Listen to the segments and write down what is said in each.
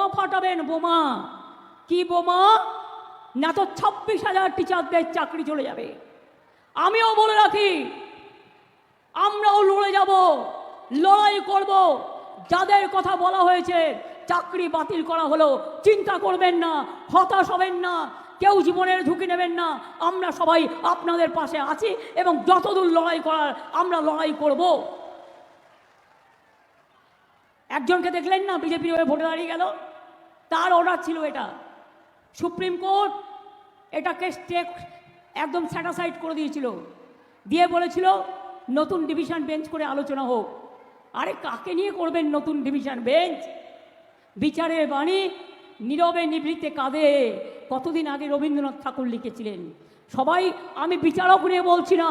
বোমা ফাটাবেন, বোমা। কি বোমা? না তো ছাব্বিশ হাজার টিচারদের চাকরি চলে যাবে। আমিও বলে রাখি, আমরাও লড়ে যাব, লড়াই করব। যাদের কথা বলা হয়েছে, চাকরি বাতিল করা হলো, চিন্তা করবেন না, হতাশ হবেন না, কেউ জীবনের ঝুঁকি নেবেন না। আমরা সবাই আপনাদের পাশে আছি এবং যতদূর লড়াই করার, আমরা লড়াই করব। একজনকে দেখলেন না, বিজেপির হয়ে ভোটে দাঁড়িয়ে গেল? তার অর্ডার ছিল এটা। সুপ্রিম কোর্ট এটাকে স্টেক একদম স্যাটাসাইড করে দিয়েছিল। দিয়ে বলেছিল, নতুন ডিভিশন বেঞ্চ করে আলোচনা হোক। আরে কাকে নিয়ে করবেন নতুন ডিভিশন বেঞ্চ বিচারের বাণী নীরবে নিভৃতে কাঁদে। কতদিন আগে রবীন্দ্রনাথ ঠাকুর লিখেছিলেন, সবাই, আমি বিচারক নিয়ে বলছি না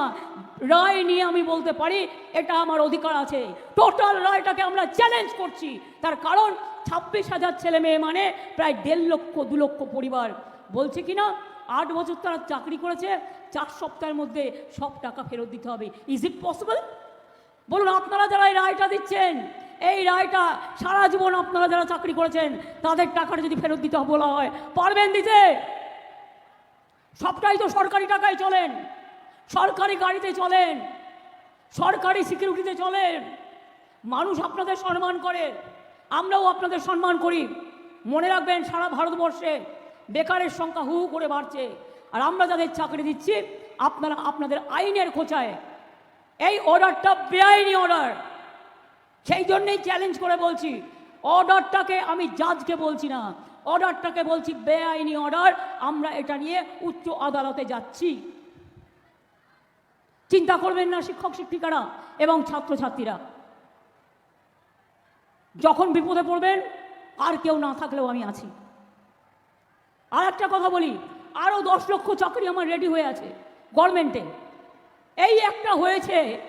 রায় নিয়ে আমি বলতে পারি, এটা আমার অধিকার আছে। টোটাল রায়টাকে আমরা চ্যালেঞ্জ করছি। তার কারণ ছাব্বিশ হাজার ছেলে মেয়ে মানে প্রায় দেড় লক্ষ, দু লক্ষ পরিবার। বলছে কি না, আট বছর তারা চাকরি করেছে, চার সপ্তাহের মধ্যে সব টাকা ফেরত দিতে হবে। ইজ ইট পসিবল বলুন, আপনারা যারা এই রায়টা দিচ্ছেন, এই রায়টা সারা জীবন আপনারা যারা চাকরি করেছেন, তাদের টাকাটা যদি ফেরত দিতে বলা হয়, পারবেন দিতে? সবটাই তো সরকারি টাকায় চলেন। সরকারি গাড়িতে চলেন, সরকারি সিকিউরিটিতে চলেন। মানুষ আপনাদের সম্মান করে, আমরাও আপনাদের সম্মান করি। মনে রাখবেন, সারা ভারতবর্ষে বেকারের সংখ্যা হু করে বাড়ছে। আর আমরা যাদের চাকরি দিচ্ছি, আপনারা আপনাদের আইনের খোঁচায়। এই অর্ডারটা বেআইনি অর্ডার। সেই জন্যেই চ্যালেঞ্জ করে বলছি, অর্ডারটাকে আমি জাজকে বলছি না। অর্ডারটাকে বলছি বেআইনি অর্ডার। আমরা এটা নিয়ে উচ্চ আদালতে যাচ্ছি। চিন্তা করবেন না, শিক্ষক, শিক্ষিকারা এবং ছাত্রছাত্রীরা। যখন বিপদে পড়বেন, আর কেউ না থাকলেও আমি আছি। আর একটা কথা বলি আরও দশ লক্ষ চাকরি আমার রেডি হয়ে আছে গভর্নমেন্টে এই একটা হয়েছে,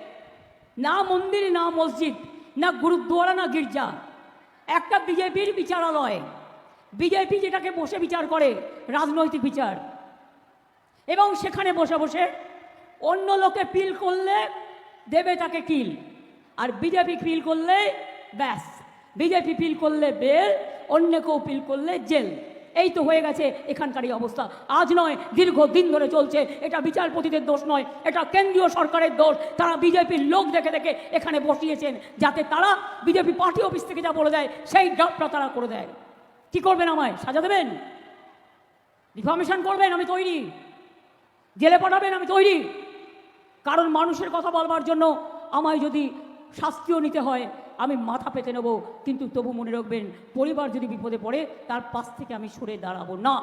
না মন্দির, না মসজিদ, না গুরুদ্বারা, না গির্জা। একটা বিজেপির বিচারালয়। বিজেপি যেটাকে বসে বিচার করে, রাজনৈতিক বিচার। এবং সেখানে বসে বসে অন্য লোকে পিল করলে দেবে তাকে কিল আর বিজেপি পিল করলে ব্যাস। বিজেপি পিল করলে বেল অন্য কেউ পিল করলে জেল। এই তো হয়ে গেছে এখানকার এই অবস্থা। আজ নয় দীর্ঘ দিন ধরে চলছে। এটা বিচারপতিদের দোষ নয়, এটা কেন্দ্রীয় সরকারের দোষ। তারা বিজেপির লোক দেখে দেখে এখানে বসিয়েছেন, যাতে তারা বিজেপি পার্টি অফিস থেকে যা বলে দেয়, সেই ড্রাফটটা তারা করে দেয়। কি করবেন আমায়? সাজা দেবেন? রিফর্মেশন করবেন? আমি তৈরি। জেলে পাঠাবেন? আমি তৈরি। কারণ মানুষের কথা বলবার জন্য আমায় যদি শাস্তিও নিতে হয়, আমি মাথা পেতে নেব। কিন্তু তবু মনে রাখবেন, পরিবার যদি বিপদে পড়ে, তার পাশ থেকে আমি সরে দাঁড়াবো না।